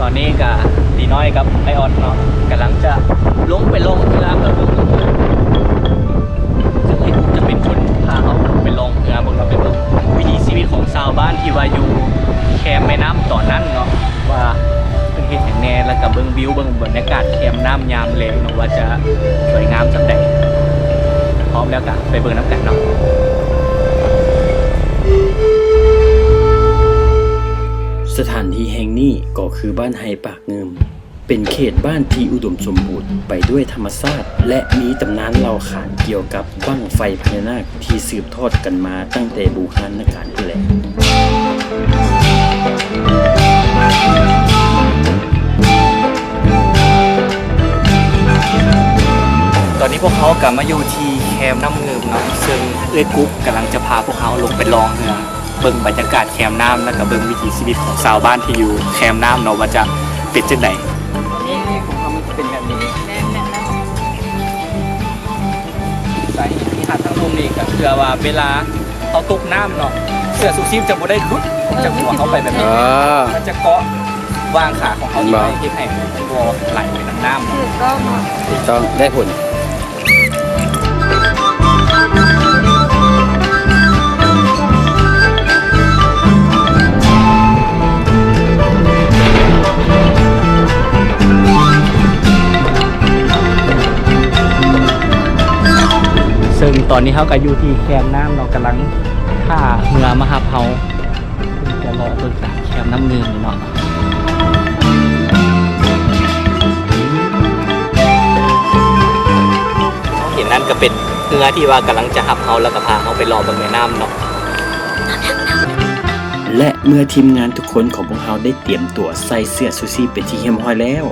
ตอนนี้กับตีน้อยกับไอออนเนาะกำลังจะลงไปลงเรือเพื่อเบิ่งจะเป็นจะเป็นคนพาเขาไปลงเรือเบิ่งเราไปเบิ่งวิถีชีวิตของชาวบ้านที่วายูแคมแม่น้ำต่อนนั้นเนาะว่าเป็นเฮ็ดอย่งแน่แล้วก็เบิ่งวิวเบิ่งบรรยากาศแคมน้ำยามแลงเนาะว่าจะสวยงามสำใดพร้อมแล้วก็ไปเบิ่งน้ำกันเนาะ ถานที่แห่งนี้ก็คือบ้านไฮปากเงิม เป็นเขตบ้านที่อุดมสมบูรณ์ไปด้วยธรรมชาติ และมีตำนานเล่าขานเกี่ยวกับบั้งไฟพญานาคที่สืบทอดกันมาตั้งแต่บูฮานการที่แหละตอนนี้พวกเขากลับมาอยู่ที่แคมป์น้ำเงิมเนาะซึ่งเอ้ยกุ๊กกำลังจะพาพวกเขาลงไปลองเรือ เบิ่งบรรยากาศแคมป์น้ำแล้วก็เบิ่งวิถีชีวิตของชาวบ้านที่อยู่แคมป์น้ำเนาะว่าจะเป็นจังไดนี่ของเขามันจะเป็นแบบนี้ใส่ที่หัดทั้งมุมนี่ก็คือว่าเวลาเขาตกน้ำเนาะเสื้อสูซีมจะบ่ได้คุดจะหัวเขาไปแบบนี้มันจะเกาะวางขาของเขาอยู่ไว้ที่ให้ตัวไหลไปน้ำน้ำถูกต้องเนาะถูกต้องได้ผล อนนี้เขาก็อยู่ที่แคมน้ำเรากำลังท่าเรือมหาเฮาเพิ่งจะรอเพิ่งจากแคมน้ำเงินเนาะเห็นนั่นก็เป็นเรือที่ว่ากำลังจะหับเขาแล้วก็พาเขาไปรอบนแม่น้ำเนาะและเมื่อทีมงานทุกคนของพวกเขาได้เตรียมตัวใส่เสื้อซูซี่เป็นที่เรียบร้อยแล้ว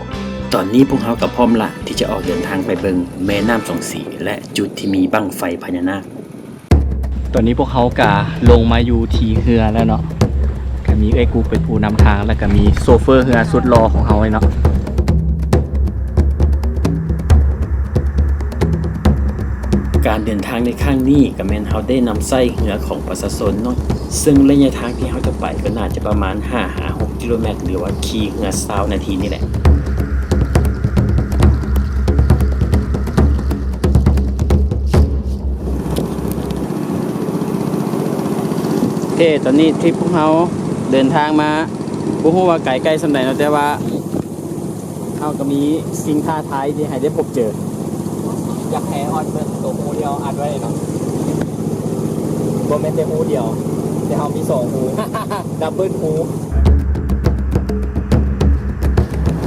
ตอนนี้พวกเขากับพร้อมละที่จะออกเดินทางไปเบิงแม่น้ำสองสี และจุดที่มีบั้งไฟพญานาค ตอนนี้พวกเขากะลงมาอยู่ที่เรือแล้วเนาะก็มีไอ้กูเป็นผู้นำทางแล้วก็มีโซเฟอร์เรือสุดรอของเขาไว้เนาะการเดินทางในครั้งนี้กับแมนเฮาได้นำไส้เหือของประชาชนเนาะซึ่งระยะทางที่เฮาจะไปก็น่าจะประมาณ5-6กิโลเมตรหรือว่าขี่เหือซาวนาทีนี่แหละ เคตอนนี้ทริปพวกเราเดินทางมาบ่ฮู้ว่าไกลไกลสำใดเนาะแต่ว่าเฮาก็มีสิ่งท้าทายที่ให้ได้พบเจออยากให้ออนเบิร์ตัวหูเดียวอัดไว้เนาะบ่แม่นแต่หูเดียวแต่เขามีสองหูดับเบิลหู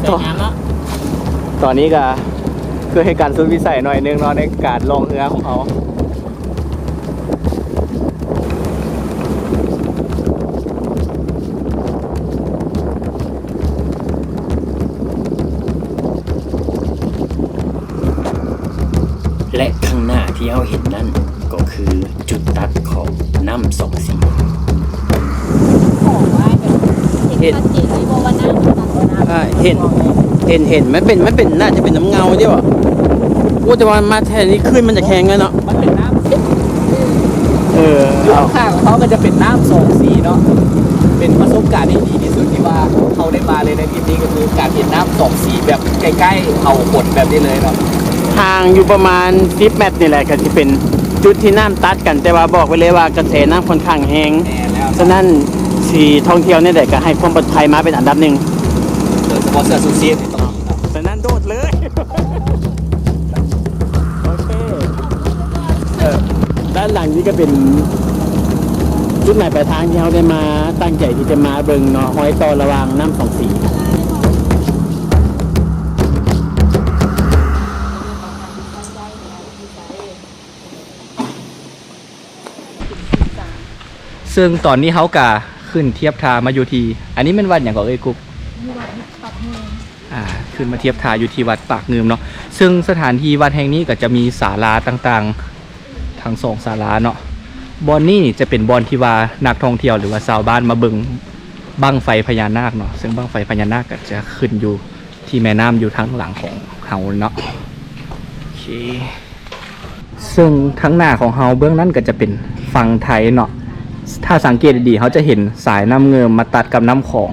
ต่อตอนนี้ก็คือให้การสุดวิสัยหน่อยนึงเนาะในการลองเรือของเขา และข้างหน้า ที่เฮาเห็นนั่นก็คือจุดตัดของน้ำสองสีของว่าเห็นชัดเจนเลยบอกว่าน้ำมันตัดกว่าน้ำอ่าเห็นเห็นเห็นมันเป็นมันเป็นน่าจะเป็นน้ำเงาใช่ป่ะโอ้แต่ว่ามาแทนนี้ขึ้นมันจะแข็งเลยเนาะมันเป็นน้ำเอออยู่เอาข้างๆของเขาก็จะเป็นน้ำสองสีเนาะเป็นประสบการณ์ที่ดีที่สุดที่ว่าเขาได้มาเลยในทริปนี้ก็คือการเห็นน้ำสองสีแบบใกล้ๆเอาขนแบบนี้เลยเนาะ ทางอยู่ประมาณ10เมตรนี่แหละก็จะเป็นจุดที่น้ำตัดกันแต่ว่าบอกไว้เลยว่ากระแสน้ำค่อนข้างแห้งแน่แล้วฉะนั้นสีท่องเที่ยวเนี่ยแหละก็ให้ความปลอดภัยมาเป็นอันดับหนึ่งโดยเฉพาะเสื้อซูซีที่ตรงนี้เนาะฉะนั้นโดดเลยโอเคเออด้านหลังนี้ก็เป็นจุดหมายปลายทางที่เราได้มาตั้งใจที่จะมาเบิ่งเนาะห้อยต่อระหวางน้ำสองสี ซึ่งตอนนี้เขากะขึ้นเทียบทามาอยู่ที่อันนี้เป็นวันอย่างก่อนเอ้ยกุ๊กมีวัดปักเมืองอ่าขึ้นมาเทียบทาอยู่ที่วัดปากเงิมเนาะซึ่งสถานที่วัดแห่งนี้ก็จะมีศาลาต่างๆทั้งสองศาลาเนาะบอนนี่จะเป็นบอนที่ว่านักท่องเที่ยวหรือว่าชาวบ้านมาบิงบั้งไฟพญานาคเนาะซึ่งบั้งไฟพญานาคก็จะขึ้นอยู่ที่แม่น้ำอยู่ทางหลังของเฮาเนาะโอเคซึ่งทั้งหน้าของเฮาเบื้องนั้นก็จะเป็นฝั่งไทยเนาะ ถ้าสังเกตดีๆเขาจะเห็นสายน้ำเงิมมาตัดกับน้ำของ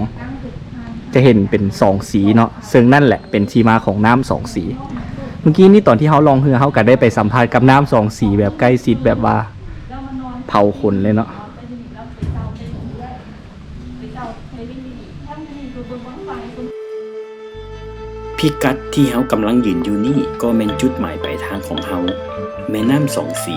จะเห็นเป็นสองสีเนาะซึ่งนั่นแหละเป็นทีมาของน้ำสองสี เมื่อกี้นี่ตอนที่เขาลองเรือเขาก็ได้ไปสัมภาษณ์กับน้ำสองสีแบบใกล้ชิดแบบว่าเผาขนเลยเนาะพิกัดที่เฮากำลังยืนอยู่นี่ก็แม่นจุดหมายปลายทางของเฮาแม่น้ำสองสี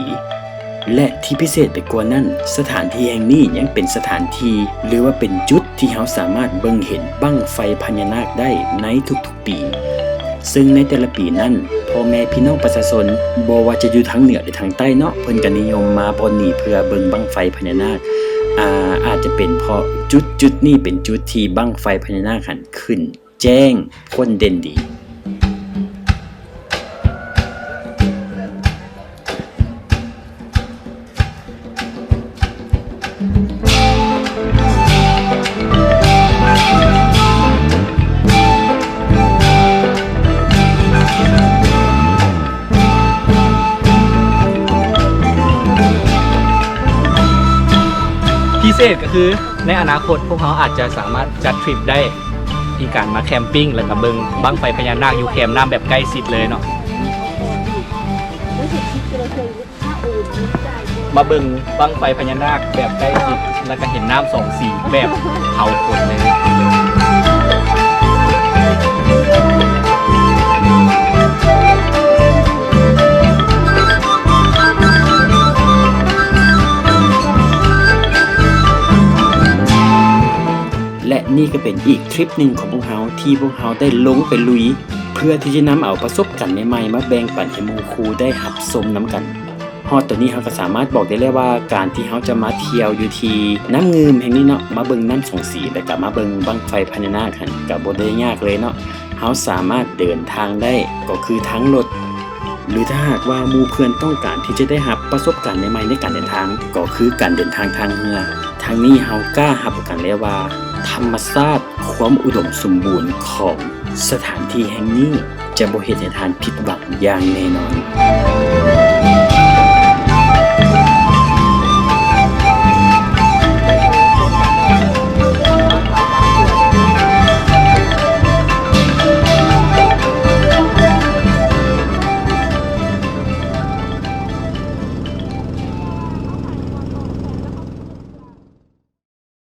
และที่พิเศษไปกว่านั้นสถานที่แห่งนี้ยังเป็นสถานที่หรือว่าเป็นจุดที่เฮาสามารถเบิ่งเห็นบั้งไฟพญานาคได้ในทุกๆปี ซึ่งในแต่ละปีนั้นพ่อแม่พี่น้องประชาชนบว่าจะอยู่ทางเหนือหรือทางใต้เนาะเพิ่นก็นนิยมมาบนนี้เพื่อเบิ่งบั้งไฟพญานาคอ่าอาจจะเป็นเพราะจุดจุดนี้เป็นจุดที่บั้งไฟพญานาคหันขึ้น แจ้งพ้นเด่นดี เศษก็คือในอนาคตพวกเขาอาจจะสามารถจัดทริปได้ที่การมาแคมปิ้งแล้วก็เบิงบั้งไฟพญานาคอยู่แคมป์น้ำแบบใกล้ชิดเลยเนาะมาเบิงบั้งไฟพญานาคแบบใกล้ชิดแล้วก็เห็นน้ำสองสีแบบเผาคนเลย ก็เป็นอีกทริปหนึ่งของพวกเขาที่พวกเขาได้ลงไปลุย เพื่อที่จะนำเอาประสบการณ์ใหม่ๆมาแบ่งปันให้หมู่ครูได้หับสมน้ำกันฮอดตัวนี้เขาก็สามารถบอกได้เลยว่าการที่เขาจะมาเที่ยวอยู่ที่น้ำงืมแห่งนี้เนาะมาเบิ่งน้ำสงสีแล้วก็มาเบิ่งบังไฟพญานาคหันกับบ่ได้ยากเลยเนาะเขาสามารถเดินทางได้ก็คือทั้งรถหรือถ้าหากว่ามูเพื่อนต้องการที่จะได้รับประสบการณ์ใหม่ๆในการเดินทาง ก็คือการเดินทางทางเรือทางนี้เฮากล้ารับประกันเลยว่า ธรรมชาติความอุดมสมบูรณ์ของสถานที่แห่งนี้จะบ่เฮ็ดให้ทานผิดหวังอย่างแน่นอน